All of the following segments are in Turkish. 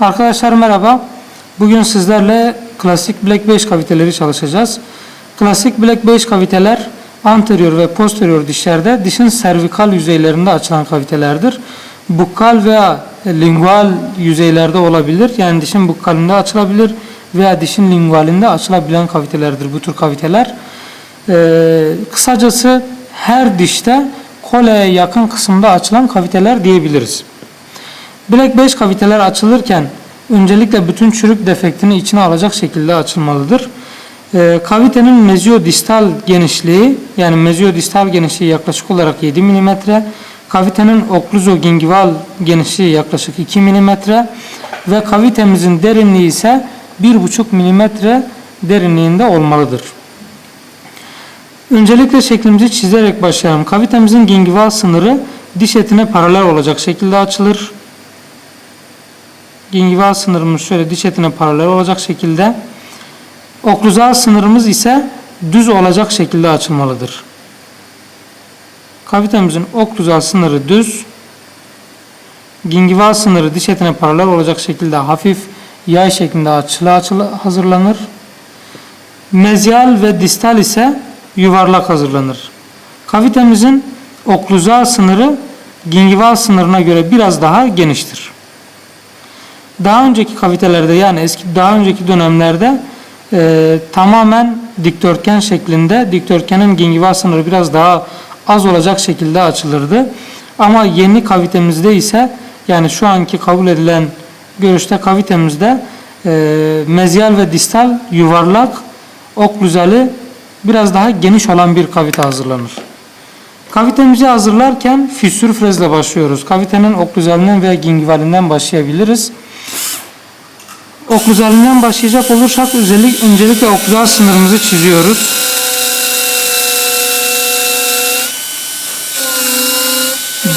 Arkadaşlar merhaba. Bugün sizlerle klasik Black 5 kaviteleri çalışacağız. Klasik Black 5 kaviteler anterior ve posterior dişlerde dişin servikal yüzeylerinde açılan kavitelerdir. Bukkal veya lingual yüzeylerde olabilir. Yani dişin bukkalinde açılabilir veya dişin lingualinde açılabilen kavitelerdir bu tür kaviteler. Ee, kısacası her dişte koleye yakın kısımda açılan kaviteler diyebiliriz. Black 5 kaviteler açılırken öncelikle bütün çürük defektini içine alacak şekilde açılmalıdır. Ee, kavitenin meziyodistal genişliği yani meziyodistal genişliği yaklaşık olarak 7 mm, kavitenin okluzogingival genişliği yaklaşık 2 mm ve kavitemizin derinliği ise 1,5 mm derinliğinde olmalıdır. Öncelikle şeklimizi çizerek başlayalım. Kavitemizin gingival sınırı diş etine paralel olacak şekilde açılır. Gingival sınırımız şöyle diş etine paralel olacak şekilde. Okluzal sınırımız ise düz olacak şekilde açılmalıdır. Kavitemizin okluzal sınırı düz. Gingival sınırı diş etine paralel olacak şekilde hafif yay şeklinde açılı açılı hazırlanır. Mezyal ve distal ise yuvarlak hazırlanır. Kavitemizin okluzal sınırı gingival sınırına göre biraz daha geniştir. Daha önceki kavitelerde yani eski daha önceki dönemlerde e, tamamen dikdörtgen şeklinde dikdörtgenin gingival sınırı biraz daha az olacak şekilde açılırdı. Ama yeni kavitemizde ise yani şu anki kabul edilen görüşte kavitemizde e, mezyal ve distal yuvarlak okluzali biraz daha geniş olan bir kavite hazırlanır. Kavitemizi hazırlarken fissür frezle başlıyoruz. Kavitenin okluzalinden veya gingivalinden başlayabiliriz. Okluzalinden başlayacak olursak özellik, öncelikle okluzal sınırımızı çiziyoruz.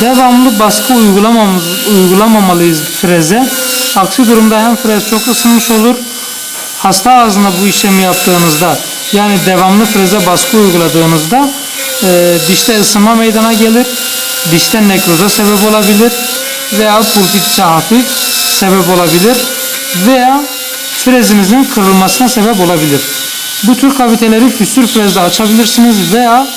Devamlı baskı uygulamamız, uygulamamalıyız freze. Aksi durumda hem frez çok ısınmış olur. Hasta ağzına bu işlemi yaptığınızda yani devamlı freze baskı uyguladığınızda e, dişte ısınma meydana gelir. Dişte nekroza sebep olabilir veya pulpitise hafif sebep olabilir veya frezinizin kırılmasına sebep olabilir. Bu tür kaviteleri füsür frezle açabilirsiniz veya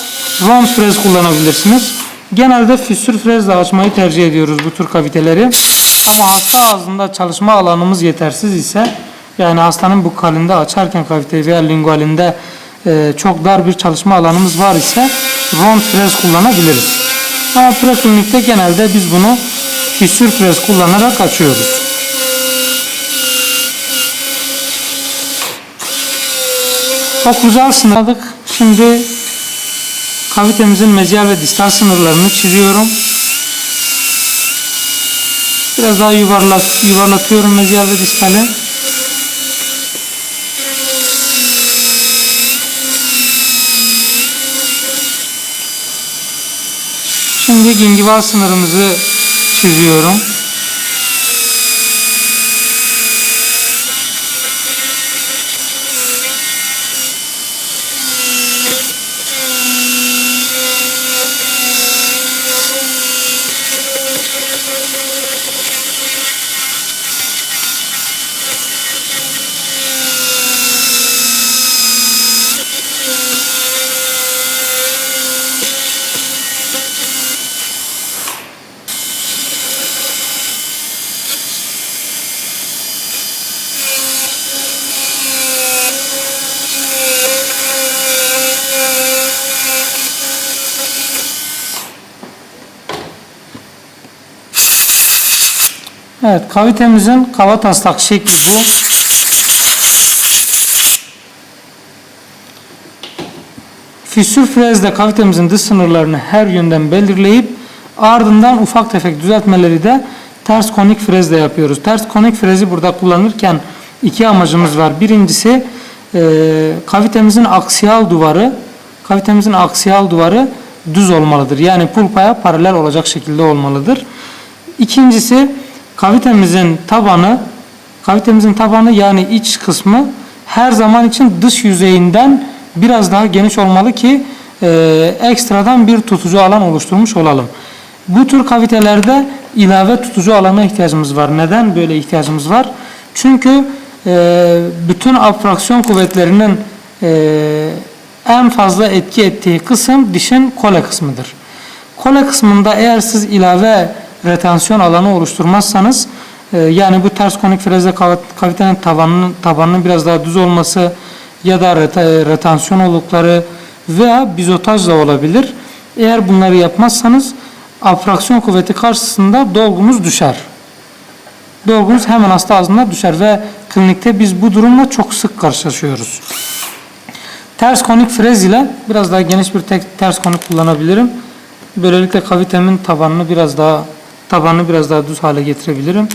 round frez kullanabilirsiniz. Genelde füsür frezle açmayı tercih ediyoruz bu tür kaviteleri. Ama hasta ağzında çalışma alanımız yetersiz ise yani hastanın bu kalinde açarken kaviteyi veya lingualinde e, çok dar bir çalışma alanımız var ise round frez kullanabiliriz. Ama preklinikte genelde biz bunu fissür frez kullanarak açıyoruz. Okluzal sınırladık. Şimdi kavitemizin mezyal ve distal sınırlarını çiziyorum. Biraz daha yuvarlak, yuvarlatıyorum mezyal ve distali. Şimdi gingival sınırımızı çiziyorum. Evet, kavitemizin kava taslak şekli bu. Fissür frezle kavitemizin dış sınırlarını her yönden belirleyip ardından ufak tefek düzeltmeleri de ters konik frezle yapıyoruz. Ters konik frezi burada kullanırken iki amacımız var. Birincisi e, kavitemizin aksiyal duvarı kavitemizin aksiyal duvarı düz olmalıdır. Yani pulpaya paralel olacak şekilde olmalıdır. İkincisi kavitemizin tabanı kavitemizin tabanı yani iç kısmı her zaman için dış yüzeyinden biraz daha geniş olmalı ki e, ekstradan bir tutucu alan oluşturmuş olalım. Bu tür kavitelerde ilave tutucu alana ihtiyacımız var. Neden böyle ihtiyacımız var? Çünkü e, bütün abfraksiyon kuvvetlerinin e, en fazla etki ettiği kısım dişin kole kısmıdır. Kole kısmında eğer siz ilave retansiyon alanı oluşturmazsanız e, yani bu ters konik frezle kav- kavitenin tabanının tabanının biraz daha düz olması ya da reta- retansiyon olukları veya bizotaj da olabilir. Eğer bunları yapmazsanız abfraksiyon kuvveti karşısında dolgunuz düşer. Dolgunuz hemen hasta ağzına düşer ve klinikte biz bu durumla çok sık karşılaşıyoruz. Ters konik frez ile biraz daha geniş bir tek ters konik kullanabilirim. Böylelikle kavitemin tabanını biraz daha tabanını biraz daha düz hale getirebilirim.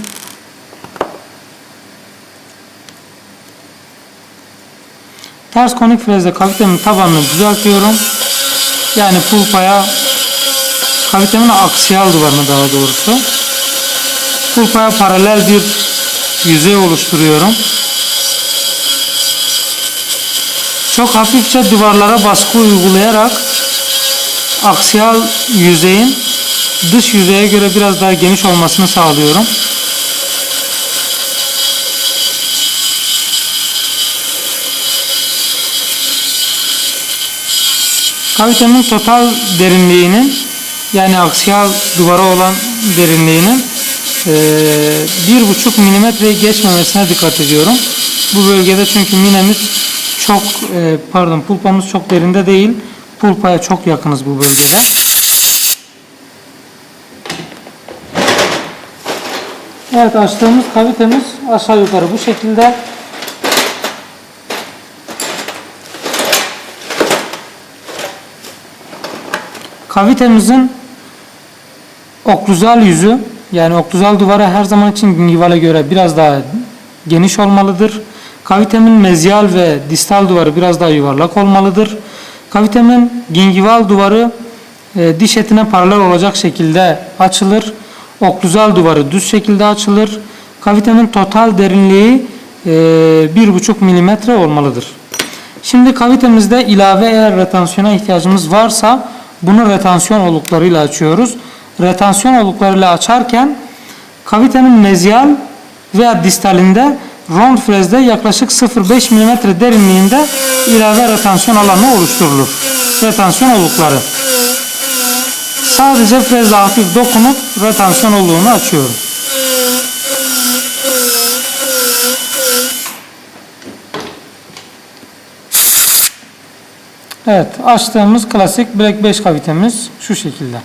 Ters konik frezle kavitemin tabanını düzeltiyorum. Yani pulpaya kavitemin aksiyal duvarını daha doğrusu pulpaya paralel bir yüzey oluşturuyorum. Çok hafifçe duvarlara baskı uygulayarak aksiyal yüzeyin dış yüzeye göre biraz daha geniş olmasını sağlıyorum. Kavitemin total derinliğinin yani aksiyal duvara olan derinliğinin eee, bir buçuk milimetreyi geçmemesine dikkat ediyorum. Bu bölgede çünkü minemiz çok eee, pardon pulpamız çok derinde değil. Pulpaya çok yakınız bu bölgede. Evet açtığımız kavitemiz aşağı yukarı bu şekilde. Kavitemizin okluzal yüzü yani okluzal duvarı her zaman için gingivala göre biraz daha geniş olmalıdır. Kavitemin mezyal ve distal duvarı biraz daha yuvarlak olmalıdır. Kavitemin gingival duvarı e, diş etine paralel olacak şekilde açılır. Okluzal duvarı düz şekilde açılır. Kavitemin total derinliği e, 1,5 milimetre olmalıdır. Şimdi kavitemizde ilave eğer retansiyona ihtiyacımız varsa bunu retansiyon oluklarıyla açıyoruz. Retansiyon oluklarıyla açarken kavitenin mezyal veya distalinde rond frezde yaklaşık 0,5 mm derinliğinde ilave retansiyon alanı oluşturulur. Retansiyon olukları. Sadece frezle hafif dokunup retansiyon oluğunu açıyorum. Evet, açtığımız klasik Black 5 kavitemiz şu şekilde.